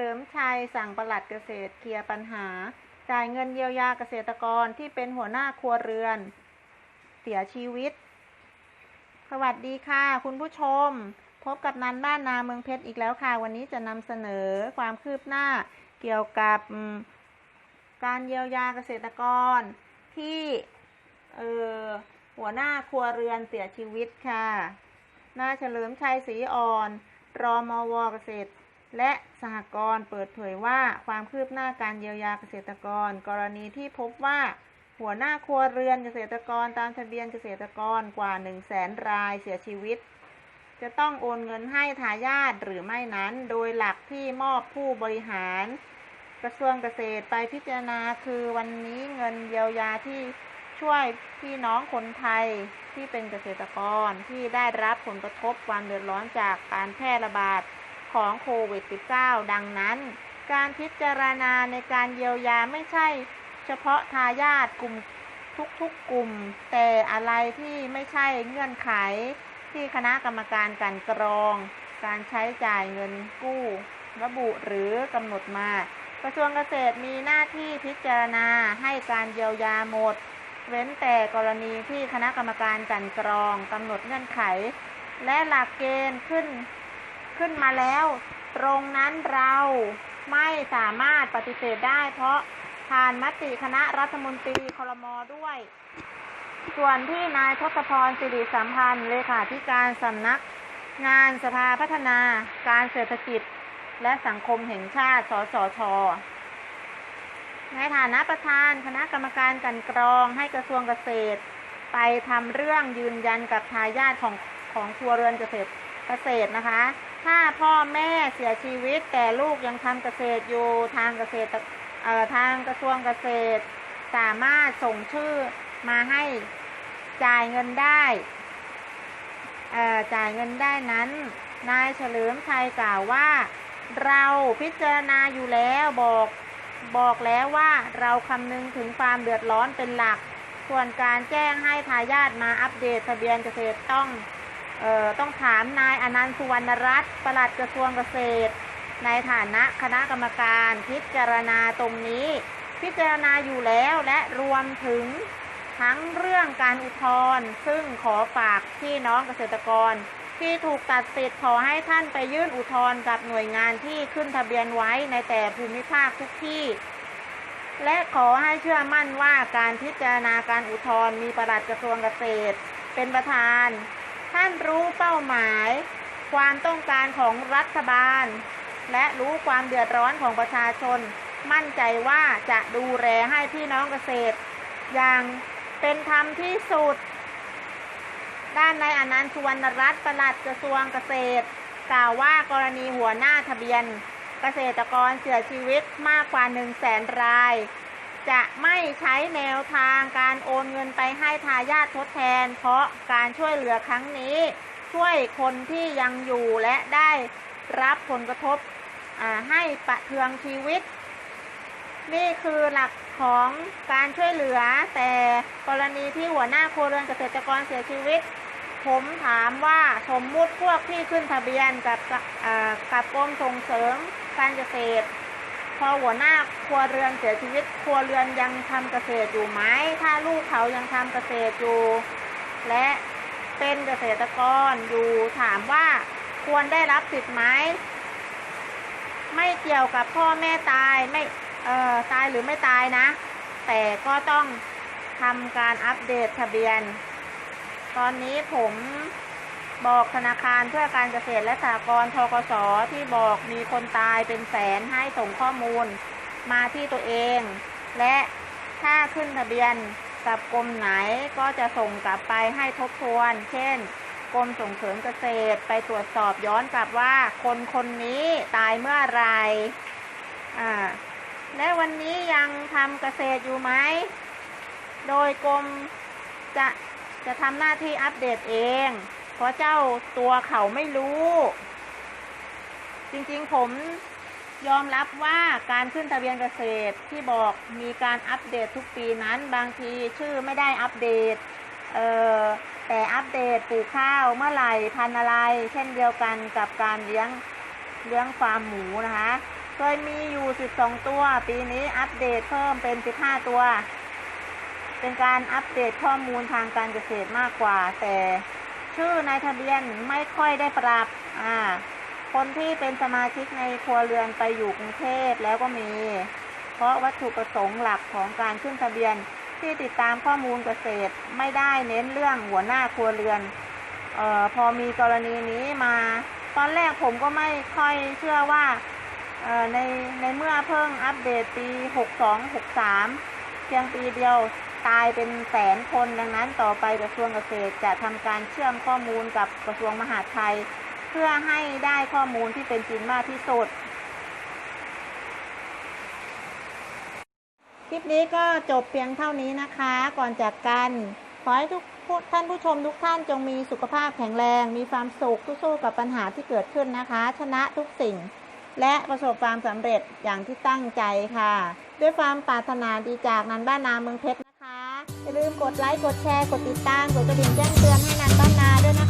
ลิมชัยสั่งปลัดเกษตรเคลียร์ปัญหา จ่ายเงินเยียวยาเกษตรกรที่เป็นหัวหน้าครัวเรือน เสียชีวิต สวัสดีค่ะ คุณผู้ชม พบกับนันบ้านนาเมืองเพชรอีกแล้วค่ะ วันนี้จะนำเสนอความคืบหน้าเกี่ยวกับการเยียวยาเกษตรกรที่เออหัวหน้าครัวเรือนเสียชีวิตค่ะนายเฉลิมชัยศรีอ่อน รอมวเกษตร และสหกรณ์เปิดเผยว่าความคืบหน้าการเยียวยาเกษตรกร กรณีที่พบว่าหัวหน้าครัวเรือนเกษตรกรตามทะเบียนเกษตรกรกว่า 1 0 0 0 0แสนรายเสียชีวิต จะต้องโอนเงินให้ทายาทหรือไม่นั้น โดยหลักที่มอบผู้บริหาร กระทรวงเกษตรไปพิจารณาคือวันนี้เงินเยียวยาที่ช่วยพี่น้องคนไทยที่เป็นเกษตรกรที่ได้รับผลกระทบความเดือดร้อนจากการแพร่ระบาด ของโควิด -19 ดังนั้น การพิจารณาในการเยียวยาไม่ใช่ เฉพาะทายาทกลุ่มทุกๆกลุ่ม แต่อะไรที่ไม่ใช่เงื่อนไขที่คณะกรรมการกันกรอง การใช้จ่ายเงินกู้ ระบุหรือกำหนดมา กระทรวงเกษตรมีหน้าที่พิจารณาให้การเยียวยาหมด เว้นแต่กรณีที่คณะกรรมการกันกรองกำหนดเงื่อนไข และหลักเกณฑ์ขึ้น ขึ้นมาแล้ว ตรงนั้นเราไม่สามารถปฏิเสธได้ เพราะผ่านมติคณะรัฐมนตรีคลมด้วย ส่วนที่นายทศพรสิริสัมพันธ์เลขาธิการสำนัก งานสภาพัฒนาการเศรษฐกิจ และสังคมแห่งชาติสสชในฐานะประธานคณะกรรมการกันกรองให้กระทรวงเกษตร ไปทำเรื่องยืนยันกับทายาทของของครัวเรือนเกษตรเกษตรนะคะ ถ้าพ่อแม่เสียชีวิต แต่ลูกยังทำเกษตรอยู่ทางเกษตรเอ่อทางกระทรวงเกษตร สามารถส่งชื่อมาให้จ่ายเงินได้เอ่อจ่ายเงินได้นั้น นายเฉลิมชัยกล่าวว่า เราพิจารณาอยู่แล้วบอกบอกแล้วว่าเราคำนึงถึงความเดือดร้อนเป็นหลัก ส่วนการแจ้งให้ทายาทมาอัปเดตทะเบียนเกษตรต้อง เอ่อต้องถามนายอนันต์สุวรรณรัตน์ปลัดกระทรวงเกษตร ในฐานะคณะกรรมการพิจารณาตรงนี้ พิจารณาอยู่แล้วและรวมถึงทั้งเรื่องการอุทธรณ์ซึ่งขอฝากพี่น้องเกษตรกร ที่ถูกตัดสิทธิ์ขอให้ท่านไปยื่นอุทธรณ์กับหน่วยงานที่ขึ้นทะเบียนไว้ในแต่ภูมิภาคทุกที่ และขอให้เชื่อมั่นว่าการพิจารณาการอุทธรณ์มีประหลัดกระทรวงเกษตร เป็นประธาน ท่านรู้เป้าหมาย ความต้องการของรัฐบาล และรู้ความเดือดร้อนของประชาชน มั่นใจว่าจะดูแลให้พี่น้องเกษตร อย่างเป็นธรรมที่สุด ด้านในายอนันต์สุวรรณรัตน์ปลัดกระทรวงเกษตร กล่าวว่ากรณีหัวหน้าทะเบียน เกษตรกรเสียชีวิตมากกว่า1 0 0 0 0แสนราย จะไม่ใช้แนวทางการโอนเงินไปให้ทายาททดแทน เพราะการช่วยเหลือครั้งนี้ ช่วยคนที่ยังอยู่และได้รับผลกระทบให้ประเทืองชีวิต นี่คือหลักของการช่วยเหลือ แต่กรณีที่หัวหน้าครัวเรือนเกษตรกรเสียชีวิต ผมถามว่าสมมุติพวกที่ขึ้นทะเบียนกับกับกรมส่งเสริมการเกษตร พอหัวหน้าครัวเรือนเสียชีวิตครัวเรือนยังทำเกษตรอยู่ไหมถ้าลูกเขายังทำเกษตรอยู่ และเป็นเกษตรกรอยู่ถามว่าควรได้รับสิทธิ์ไหมไม่เกี่ยวกับพ่อแม่ตายไม่เอ่อตายหรือไม่ตายนะ แต่ก็ต้องทำการอัปเดตทะเบียน ตอนนี้ผม บอกธนาคารเพื่อการเกษตรและสหกรณ์ทกสที่บอกมีคนตายเป็นแสนให้ส่งข้อมูลมาที่ตัวเอง และถ้าขึ้นทะเบียนกับกรมไหนก็จะส่งกลับไปให้ทบทวน เช่นกรมส่งเสริมเกษตรไปตรวจสอบย้อนกลับว่าคนคนนี้ตายเมื่อไรอ่าและวันนี้ยังทำเกษตรอยู่ไหม โดยกรมจะจะทำหน้าที่อัปเดตเอง เพราะเจ้าตัวเขาไม่รู้ จริงๆผมยอมรับว่าการขึ้นทะเบียนเกษตรที่บอกมีการอัปเดตทุกปีนั้น บางทีชื่อไม่ได้อัปเดต เอ่อ แต่อัปเดตปลูกข้าวเมื่อไหร่พันอะไร เช่นเดียวกันกับการเลี้ยงเลี้ยงฟาร์มหมูนะคะ เคยมีอยู่ 12 ตัว ปีนี้อัปเดตเพิ่มเป็น 15 ตัว เป็นการอัปเดตข้อมูลทางการเกษตรมากกว่า แต่ ชื่อในทะเบียนไม่ค่อยได้ปรับ อ่า คนที่เป็นสมาชิกในครัวเรือนไปอยู่กรุงเทพแล้วก็มี เพราะวัตถุประสงค์หลักของการขึ้นทะเบียนที่ติดตามข้อมูลเกษตรไม่ได้เน้นเรื่องหัวหน้าครัวเรือนเอ่อพอมีกรณีนี้มา ตอนแรกผมก็ไม่ค่อยเชื่อว่าเอ่อในในเมื่อเพิ่งอัปเดตปี 62 63 เพียงปีเดียว ตายเป็นแสนคนดังนั้นต่อไปกระทรวงเกษตรจะทำการเชื่อมข้อมูลกับกระทรวงมหาดไทย เพื่อให้ได้ข้อมูลที่เป็นจริงมากที่สุด คลิปนี้ก็จบเพียงเท่านี้นะคะ ก่อนจากกันขอให้ทุกท่านผู้ชมทุกท่านจงมีสุขภาพแข็งแรง มีความสุขสู้ๆกับปัญหาที่เกิดขึ้นนะคะ ชนะทุกสิ่ง และประสบความสำเร็จอย่างที่ตั้งใจค่ะ ด้วยความปรารถนาดีจากนันบ้านนาเมืองเพชร อย่าลืมกดไลค์ กดแชร์ กดติดตาม กดกระดิ่งแจ้งเตือนให้นันบ้านนาด้วยนะคะ